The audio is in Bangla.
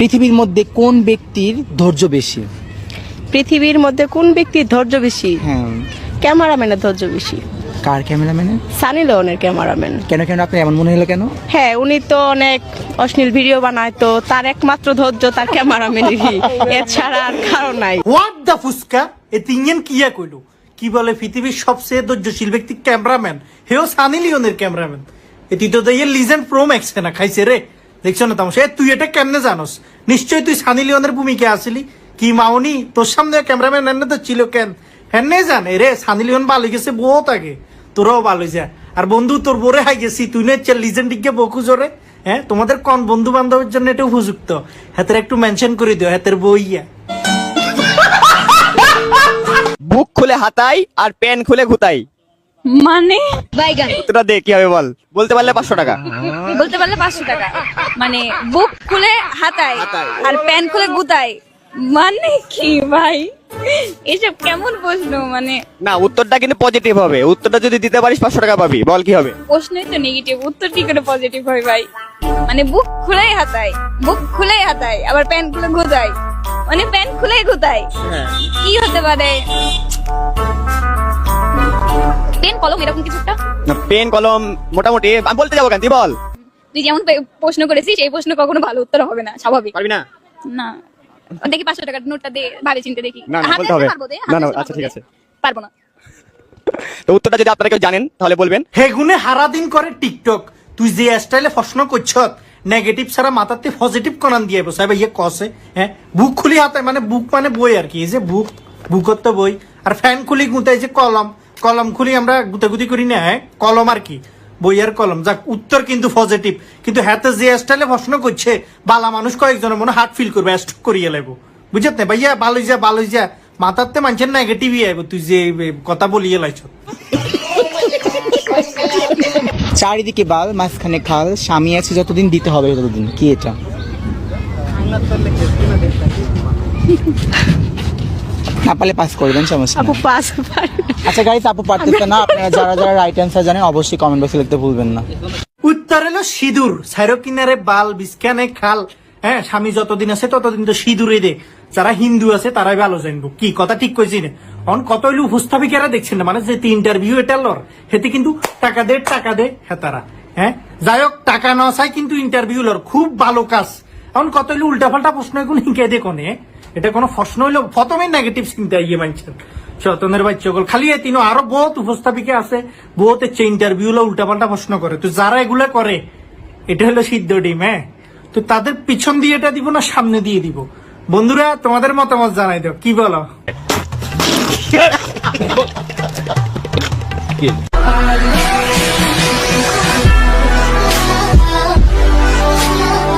পৃথিবীর মধ্যে কোন ব্যক্তির ধৈর্য বেশি? পৃথিবীর মধ্যে কোন ব্যক্তির ধৈর্য বেশি? হ্যাঁ। ক্যামেরাম্যানের ধৈর্য বেশি। কার ক্যামেরাম্যানের? সানি লিওনের ক্যামেরাম্যান। কেন কেন? আপনি এমন মনে হলো কেন? হ্যাঁ উনি তো অনেক অশ্লীল ভিডিও বানায় তো তার একমাত্র ধৈর্য তার ক্যামেরাম্যানেরই। এছাড়া আর কারও নাই। হোয়াট দ্য ফুসকা? এ তিনজন কিয়া কইলো? কি বলে পৃথিবীর সবচেয়ে ধৈর্যশীল ব্যক্তি ক্যামেরাম্যান? হেও সানি লিওনের ক্যামেরাম্যান। এ তুই তো দিয়ে লিজেন্ড প্রো ম্যাক্স না খাইছে রে। দেখছ না তামসা এ, তুই এটা কেমনে জানোস? নিশ্চয়ই তুই সানি লিওনের ভূমিকা আসিলি। কি মাউনি? তোর সামনে ক্যামেরাম্যান, এনে তো ছিল কেন? হেনে জানে রে, সানি লিওন ভালো গেছে বহুত আগে। তোরাও ভালো যা আর বন্ধু, তোর বোরে হাই গেছি। তুই না লিজেন্ড দিকে বকু জোরে। হ্যাঁ তোমাদের কোন বন্ধু বান্ধবের জন্য এটা উপযুক্ত? হাতের একটু মেনশন করে দিও, হাতের বইয়া বুক খুলে হাতাই আর পেন খুলে ঘুতাই। মানে? বাইগান তোরা দে কি হবে বল। বলতে পারলে পাঁচশো টাকা। বলতে পারলে পাঁচশো টাকা। মানে বুক খুলে হাতায় আর প্যান্ট খুলে গুতায়। মানে কি ভাই? এসব কেমন প্রশ্ন মানে? না উত্তরটা কিন্তু পজিটিভ হবে। উত্তরটা যদি দিতে পারিস পাঁচশো টাকা পাবি। বল কি হবে? প্রশ্নই তো নেগেটিভ উত্তর কি করে পজিটিভ হয় ভাই? মানে বুক খুলেই হাতায় বুক খুলেই হাতায় আবার প্যান্ট খুলে গুতায়। মানে প্যান্ট খুলেই গুতায়। কি হতে পারে? কলম এরকম কিছু একটা? পেন কলম মোটামুটি আমি বলতে যাব কেন? তুই বল। তুই যেমন প্রশ্ন করেছিস এই প্রশ্ন কখনো ভালো উত্তর হবে না স্বাভাবিক। পারবি না? না। দেখি পাঁচশো টাকার নোটটা দে ভাবে চিনতে দেখি। না, না, বলতে হবে। না, না, আচ্ছা, ঠিক আছে। পারব না। তো উত্তরটা যদি আপনারা কেউ জানেন তাহলে বলবেন। হেগুনে হারা দিন করে টিকটক। তুই যে স্টাইলে প্রশ্ন করছ নেগেটিভ ছাড়া মাথাতে পজিটিভ কনান দিয়ে বসে। ভাই ইয়ে কসে হ্যাঁ? বুক খুলি হাতে মানে বুক মানে বই আর কি। এই যে বুক বুকত তো বই। আর ফ্যান খুলি গুঁতে যে কলম। কলম খুলি আমরা গুতাগুতি করি না হ্যাঁ? কলম আর কি? বই আর কলম। যাক, উত্তর কিন্তু পজিটিভ কিন্তু হাতে যে স্টাইলে প্রশ্ন করছে, বালা মানুষ কয়েকজনের মনে হার্ট ফিল করবে স্ট্রোক করিয়ে লাগবো বুঝত না? ভাইয়া ভালোই যা ভালোই যা মাথাতে মানুষের নেগেটিভই আইব, তুই যে কথা বলিয়ে লাইছ। চারিদিকে বাল, মাঝখানে খাল, স্বামী আছে, যতদিন দিতে হবে ততদিন। কি এটা? না পারলে পাস করবেন সমস্যা আপু পাস আচ্ছা গাইস আপু পারতেছে না আপনারা যারা যারা রাইট অ্যান্সার জানেন অবশ্যই কমেন্ট বক্সে লিখতে ভুলবেন না। উত্তর এলো সিঁদুর। সাইরো কিনারে বাল বিস্কানে খাল। হ্যাঁ স্বামী যতদিন আছে ততদিন তো সিঁদুরে দে। যারা হিন্দু আছে তারাই ভালো জানব। কি কথা ঠিক কইছি না? অন কত হইল উপস্থাপিকারা দেখছেন না? মানে যে ইন্টারভিউ এটা লর। হেতে কিন্তু টাকা দে টাকা দে হেতারা হ্যাঁ যাই হোক টাকা না চাই কিন্তু ইন্টারভিউ লর। খুব ভালো কাজ। এখন কত হইল উল্টা পাল্টা প্রশ্ন এখন হিংকে দে কোনে এটা কোনো প্রশ্ন হইল প্রথমে নেগেটিভ চিন্তা ইয়ে মানছেন সতনের বাচ্চাগুলো খালি এই আরও বহুত উপস্থাপিকা আছে, বহুত হচ্ছে ইন্টারভিউ উল্টা পাল্টা প্রশ্ন করে। তো যারা এগুলা করে, এটা হলো সিদ্ধ ডিম হ্যাঁ? তো তাদের পিছন দিয়ে এটা দিব না, সামনে দিয়ে দিব। বন্ধুরা, তোমাদের মতামত জানাই দাও, কি বলো?